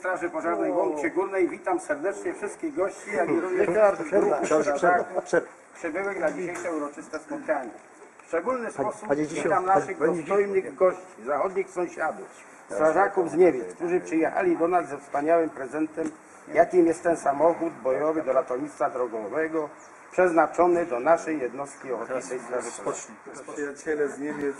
Straży Pożarnej w Górnej witam serdecznie wszystkich gości, jak i również przerwa, przerwa. przybyłych na dzisiejsze uroczyste spotkanie. W szczególny sposób witam naszych dostojnych gości, zachodnich sąsiadów, strażaków z Niemiec, którzy przyjechali do nas ze wspaniałym prezentem, jakim jest ten samochód bojowy do ratownictwa drogowego, przeznaczony do naszej jednostki Ochotniczej Straży Pożarnej. Przyjaciele z Niemiec,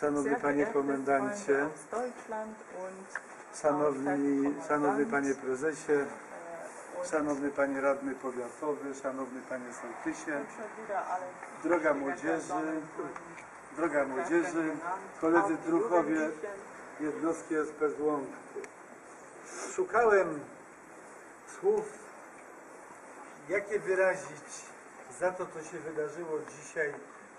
szanowny panie komendancie, szanowni, szanowny panie prezesie, szanowny panie radny powiatowy, szanowny panie sołtysie, droga młodzieży, droga młodzieży, koledzy druchowie jednostki SP z Łąki. Szukałem słów, jakie wyrazić za to, co się wydarzyło dzisiaj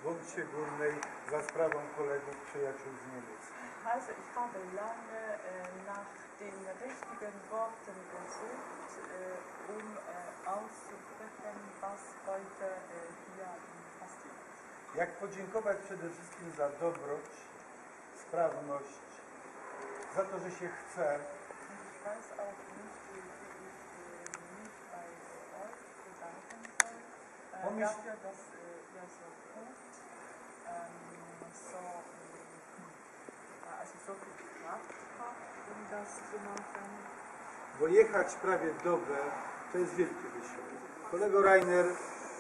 w Łącie Górnej za sprawą kolegów, przyjaciół z Niemiec. Also ich habe lange nach den richtigen Worten gesucht, äh, um äh, auszudrücken, was heute äh, hier passiert. Jak podziękować przede wszystkim za dobroć, sprawność, za to, że się chce, Und ich weiß auch nicht, wie, wie ich mich bei euch bedanken soll, Warum ich- dafür, dass ihr so gut, ähm, so, äh, also so viel Kraft habt, um das zu machen. Bo jechać prawie dobę to jest wielki wysiłek. Kolego Rainer,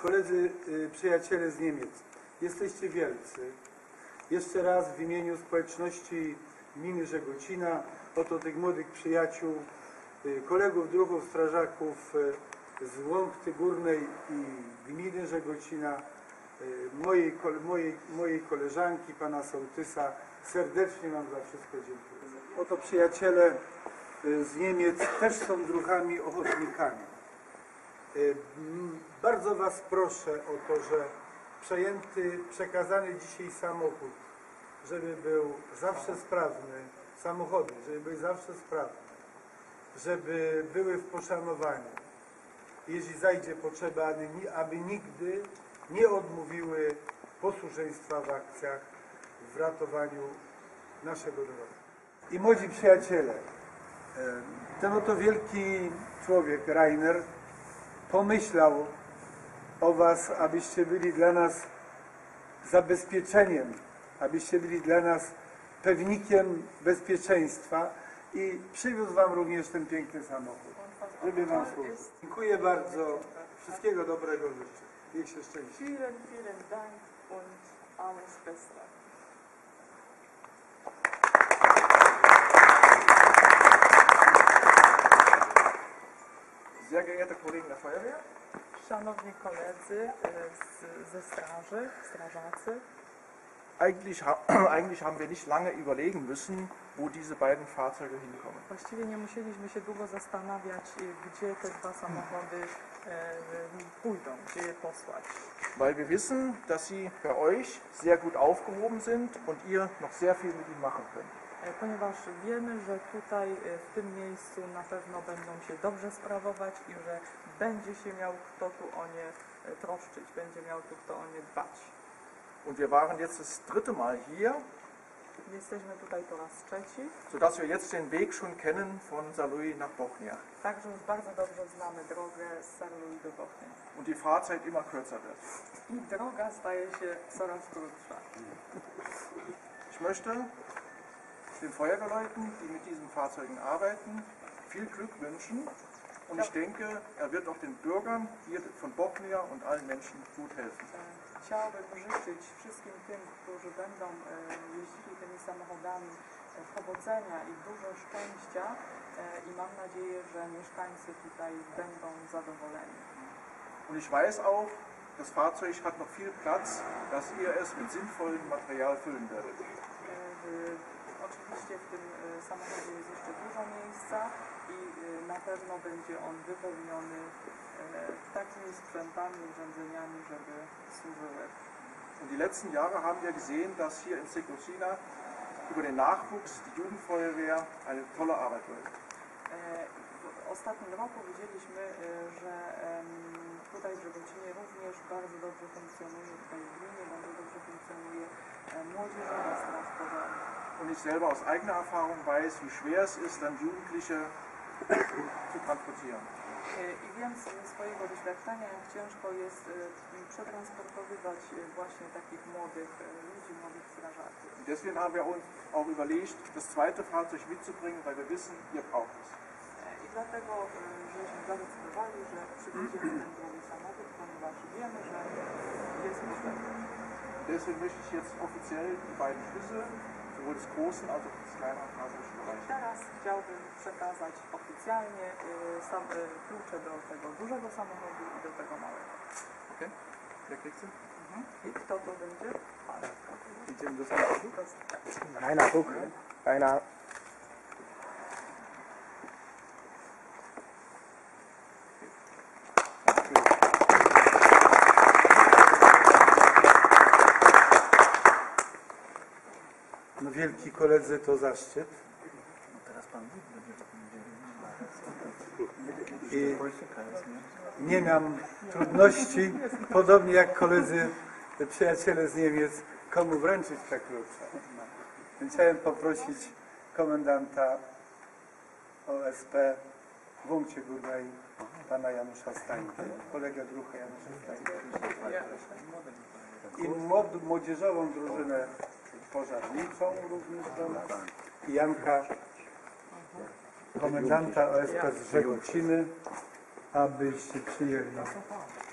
koledzy, y, przyjaciele z Niemiec, jesteście wielcy. Jeszcze raz w imieniu społeczności gminy Żegocina, oto tych młodych przyjaciół, y, kolegów, druhów, strażaków y, z Łąkty Górnej i gminy Żegocina, mojej, mojej, mojej koleżanki, pana sołtysa, serdecznie Wam za wszystko dziękuję. Oto przyjaciele y, z Niemiec też są druhami ochotnikami. Y, Bardzo Was proszę o to, że przejęty, przekazany dzisiaj samochód, żeby był zawsze sprawny, samochody, żeby były zawsze sprawne, żeby były w poszanowaniu. Jeśli zajdzie potrzeba, aby nigdy nie odmówiły posłuszeństwa w akcjach w ratowaniu naszego drogi. I młodzi przyjaciele, ten oto wielki człowiek, Rainer, pomyślał o Was, abyście byli dla nas zabezpieczeniem, abyście byli dla nas pewnikiem bezpieczeństwa i przywiózł Wam również ten piękny samochód, żeby Wam służył. Dziękuję bardzo, wszystkiego dobrego życzę. Niech się szczęści. Vielen, vielen Dank und alles Beste. Sehr geehrte Kollegen der Feuerwehr, Szanowni koledzy e, z, ze straży, strażacy, Eigentlich, ha eigentlich haben wir nicht lange überlegen müssen, wo diese beiden Fahrzeuge hinkommen. właściwie nie musieliśmy się długo zastanawiać, e, gdzie te dwa samochody e, pójdą, gdzie je posłać. Weil wir wissen, dass sie bei euch sehr gut aufgehoben sind und ihr noch sehr viel mit ihnen machen könnt. E, Ponieważ wiemy, że tutaj e, w tym miejscu na pewno będą się dobrze sprawować i że będzie się miał kto tu o nie e, troszczyć, będzie miał tu kto o nie dbać. Und wir waren jetzt das dritte Mal hier, Jesteśmy tutaj po raz trzeci, sodass wir jetzt den Weg schon kennen von Saarlouis nach Bochnia. także już bardzo dobrze znamy drogę z Sarlui do Bochni. Und die Fahrzeit immer kürzer wird. I droga staje się coraz krótsza. Ich möchte den Feuerwehrleuten, die mit diesen Fahrzeugen arbeiten, viel Glück wünschen. Und ich denke, er wird auch den Bürgern hier von Bochnia und allen Menschen gut helfen. Chciałabym życzyć wszystkim tym, którzy będą e, jeździli tymi samochodami e, powodzenia i dużo szczęścia e, i mam nadzieję, że mieszkańcy tutaj będą zadowoleni. Und ich weiß auch, das Fahrzeug hat noch viel Platz, dass ihr es mit sinnvollem Material füllen werdet. Oczywiście w tym e, samochodzie jest jeszcze dużo miejsca i e, na pewno będzie on wypełniony e, takimi sprzętami, urządzeniami, żeby służyły. Und die letzten Jahre haben wir gesehen, dass hier in Sekosina über den Nachwuchs die Jugendfeuerwehr eine tolle Arbeit läuft. W ostatnim roku widzieliśmy, że tutaj w Żegocinie również bardzo dobrze funkcjonuje, tutaj w gminie bardzo dobrze funkcjonuje młodzieżowa straż pożarna. Und ich selber aus eigener Erfahrung weiß, wie schwer es ist, dann Jugendliche zu transportieren. E, I wiem z swojego doświadczenia, jak ciężko jest e, przetransportowywać e, właśnie takich młodych e, ludzi, młodych strażaków. Deswegen haben wir uns auch überlegt, das zweite Fahrzeug mitzubringen, weil wir wissen, ihr braucht es. I dlatego żeśmy zadecydowali, że przywieziemy ten drugi samochód, ponieważ wiemy, że jest. Und deswegen möchte ich jetzt offiziell die beiden Schlüssel, sowohl des großen als auch des kleineren Fahrzeugs überreichen. Teraz chciałbym przekazać oficjalnie sam, e, klucze do tego dużego samochodu i do tego małego. Okay? Wer kriegt sie? I kto to będzie? Pan. Idziemy do samochodu. Rainer, guck. Rainer. No wielki koledzy to zaszczyt. I nie mam trudności, podobnie jak koledzy, przyjaciele z Niemiec, komu wręczyć te klucze. Więc Chciałem poprosić komendanta OSP w punkcie górnej pana Janusza Stańka, kolegę drucha Janusza Stańka i młod- młodzieżową drużynę pożarniczą również do nas i Janka, komendanta OSP z Żegociny, abyście przyjęli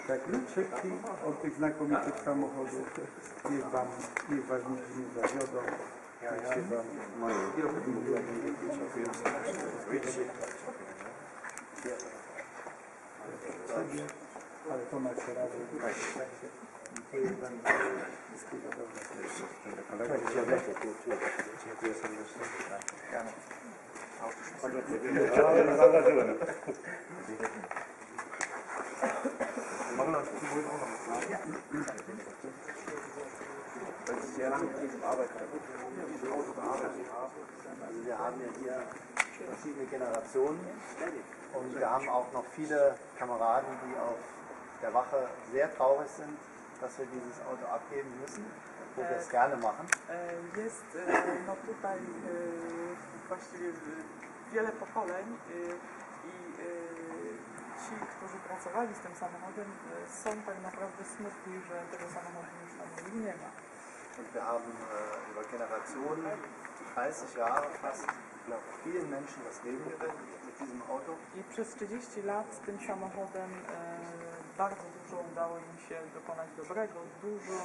te kluczyki od tych znakomitych samochodów. Niech wam, niech was nigdy nie zawiodą. Niech się wam ale to macie radę. Dziękuję wam. Wszystkiego dobrego. Dziękuję serdecznie. Also wir haben ja hier verschiedene Generationen und wir haben auch noch viele Kameraden, die auf der Wache sehr traurig sind, dass wir dieses Auto abgeben müssen, wo wir es gerne machen. E, Jest e, no tutaj e, właściwie wiele pokoleń e, i ci, którzy pracowali z tym samochodem są tak naprawdę smutni, że tego samochodu już na nim nie ma. Und wir haben äh, über Generationen, 30 Jahre fast, vielen Menschen das Leben gerettet mit diesem Auto. I przez 30 lat z tym samochodem e, bardzo dużo udało im się dokonać dobrego, dużo,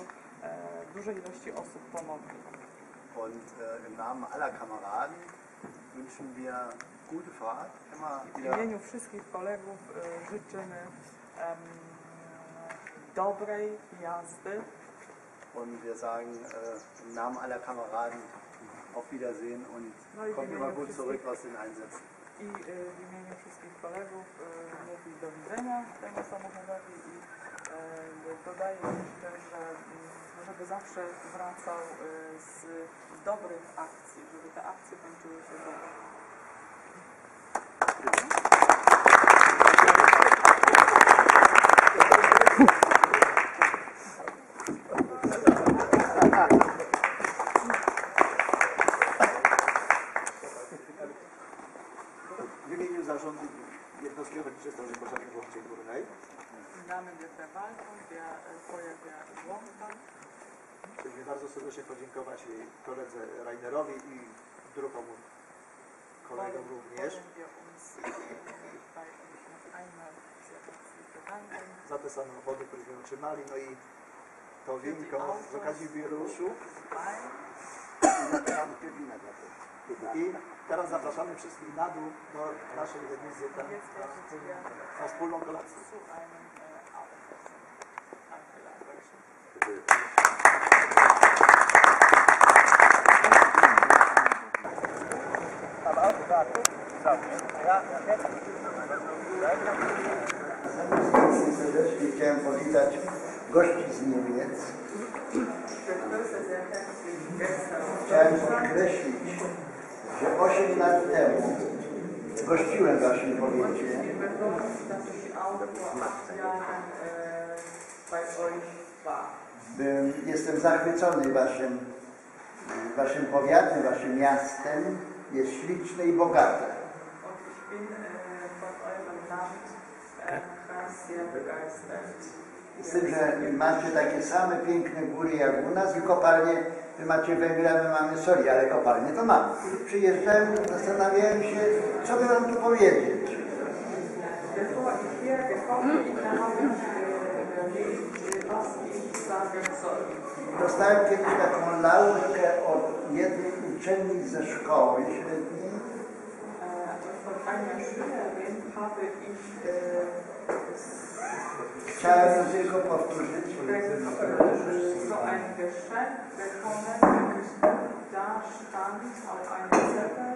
e, dużej ilości osób pomogli. Und äh, im Namen aller Kameraden wünschen wir gute Fahrt, W wieder imieniu wszystkich kolegów e, życzymy em, dobrej jazdy Und wir sagen im Namen aller Kameraden auf Wiedersehen und kommt immer gut zurück aus den Einsätzen. I e, w imieniu wszystkich kolegów e, mówi do widzenia temu samochodowi i e, dodaję jeszcze, że mm, żeby zawsze wracał z dobrych akcji, żeby te akcje kończyły się dobrze. W imieniu zarządu jednostki ochotniczej straży pożarnej w Łące Górnej Damy der Verwaltung, der äh, Feuerwehr Łomża. chcieliśmy bardzo serdecznie podziękować jej koledze Rainerowi i druhom kolegom również Wollen wir uns äh, bei euch noch einmal sehr herzlich za te samochody, któreśmy otrzymali, no i to winko z okazji wiruszu. I teraz zapraszamy wszystkich na dół do naszej werdet ihr na wspólną kolację. zu einem äh, Abendessen eingeladen. Serdecznie chciałem powitać gości z Niemiec. Chciałem podkreślić, że 8 lat temu gościłem w waszym powiecie. Byłem, jestem zachwycony waszym waszym powiatem, waszym miastem jest śliczne i bogate. Z tym, że macie takie same piękne góry jak u nas i kopalnie, wy macie węgla, my mamy soli, ale kopalnie to mamy. Przyjeżdżałem, zastanawiałem się, co by wam tu powiedzieć. Dostałem kiedyś taką laurkę od jednej uczennic ze szkoły średniej, Äh, chciałem tylko powtórzyć. so ein Geschenk bekommen und da stand auf einem Zettel,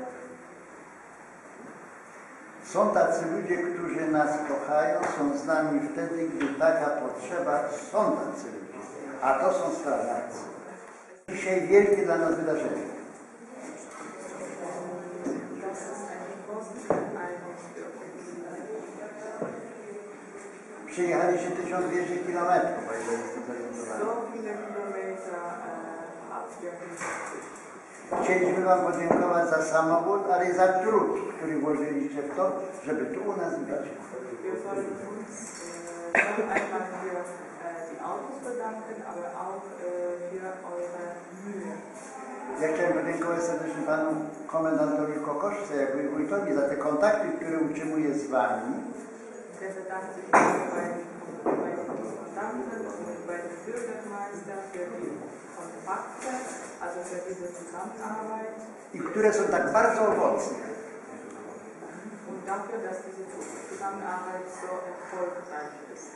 Są tacy ludzie, którzy nas kochają, są z nami wtedy, gdy taka potrzeba, są tacy ludzie. A to są strażacy. Dzisiaj wielkie dla nas wydarzenie. Przyjechaliście 1200 kilometrów. So viele Kilometer äh, habt ihr hingelegt. Chcieliśmy Wam podziękować za samochód, ale i za trud, który włożyliście w to, żeby tu u nas być. Wir sollen uns äh, noch einmal für äh, die Autos bedanken, aber auch äh, für eure Mühe. Ja chciałem podziękować serdecznie Panu Komendantowi Kokoszce, jak i wójtowi za te kontakty, które utrzymuje z Wami. Bürgermeister für die Kontakte, also für diese Zusammenarbeit i które są tak bardzo owocne. und dafür, dass diese Zusammenarbeit so erfolgreich ist.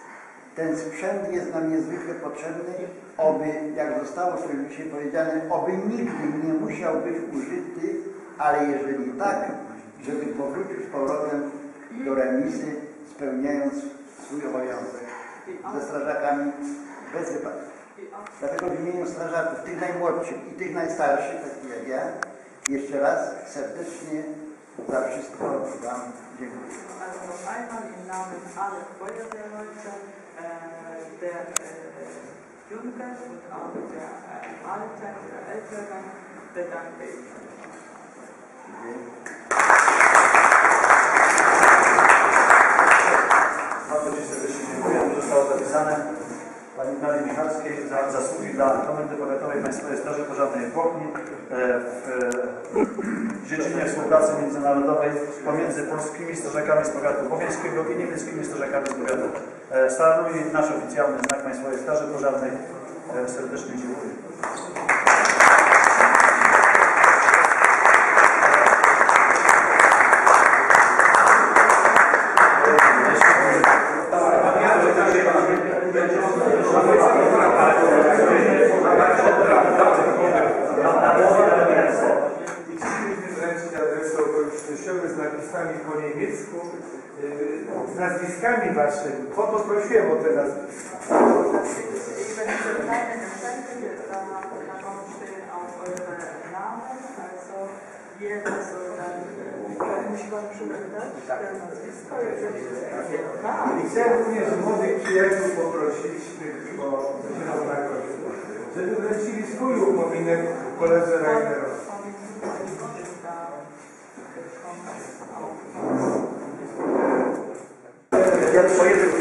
Ten sprzęt jest nam niezwykle potrzebny, oby, jak zostało dzisiaj powiedziane, oby nigdy nie musiał być użyty, ale jeżeli tak, żeby powrócił z powrotem do remisy, spełniając swój obowiązek ze strażakami bez wypadku. Dlatego w imieniu strażaków, tych najmłodszych i tych najstarszych, takich jak ja, jeszcze raz serdecznie za wszystko Wam dziękuję. Jungen und auch der Alten, der Älteren bedanke ich mich. Bardzo Ci serdecznie dziękuję. Tu zostało zapisane Pani Dani Michalskiej za zasługi dla Komendy Powiatowej Państwowej Straży Pożarnej w Bochni e, w dziedzinie współpracy międzynarodowej pomiędzy polskimi strażakami z powiatu bocheńskiego i niemieckimi strażakami z powiatu. E, Stanowi nasz oficjalny znak Państwowej Straży Pożarnej. E, Serdecznie dziękuję. I chcieliśmy wręczyć adresy okolicznościowe z napisami po niemiecku, yy, z nazwiskami waszymi. Po poprosiłem o te nazwiska. I chciałem również młodych przyjaciół poprosić, tych o zieloną nagrodę, żeby wręczyli swój upominek koledze Reinerowi. Ja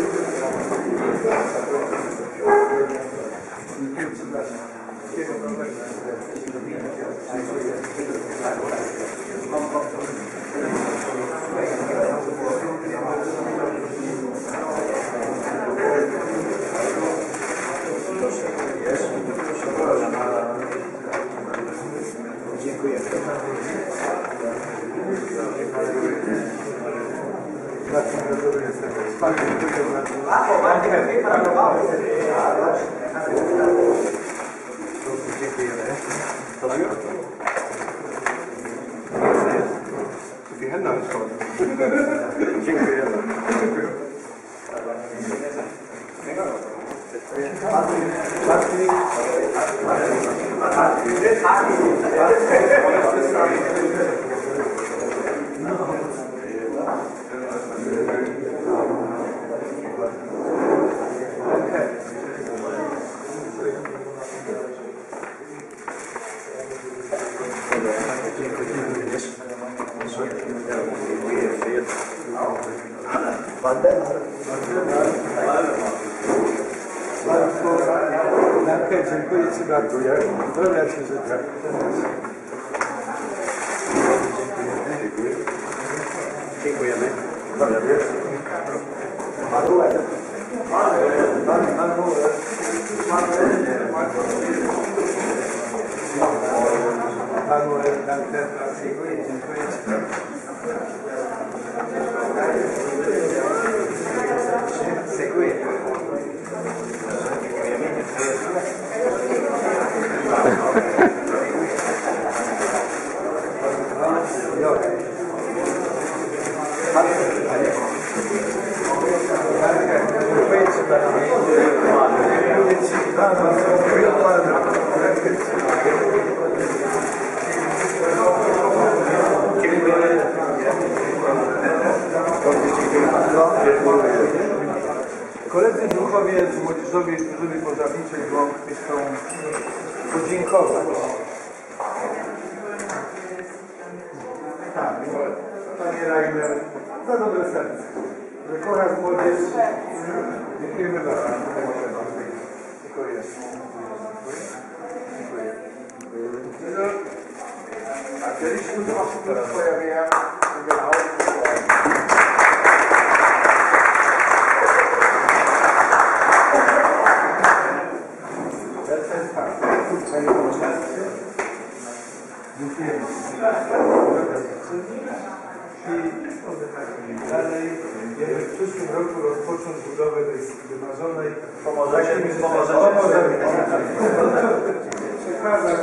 Zu viel Hände habe ich schon. Dziękuję. Dziękuję. Ci bardzo. Ja zdrowia się życzę. Dziękujemy. Manuel, danke. Dziękuję, dziękuję Ci. Dziękuję. Dziękuję Ci bardzo. Dziękuję Ci bardzo. Dziękuję bardzo. Koledzy duchowie z Młodzieżowej Służby Pożarniczej kocha młodzież. Dziękujemy bardzo. Dziękuję. Dziękuję. A kiedyś tu was tu pojawienia, genau. Panie Przewodniczący, dziękujemy. I dalej, żeby w przyszłym roku rozpocząć budowę tej wymarzonej Pomożecie, Pomożemy. pomożecie. Przekazać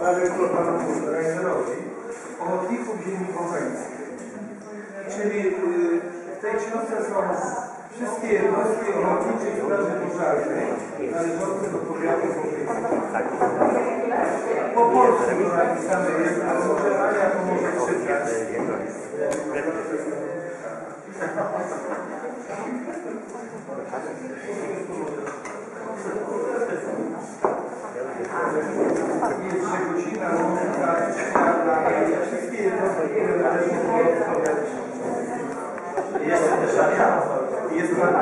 panu panu Reinerowi ochotników ziemi poznańskiej. Czyli y, w tej książce są wszystkie jednostki ochotniczej straży pożarnej należące do powiatu. Po polsku napisane jest, ale może Ania pomoże czytać. Jest też. Jest pan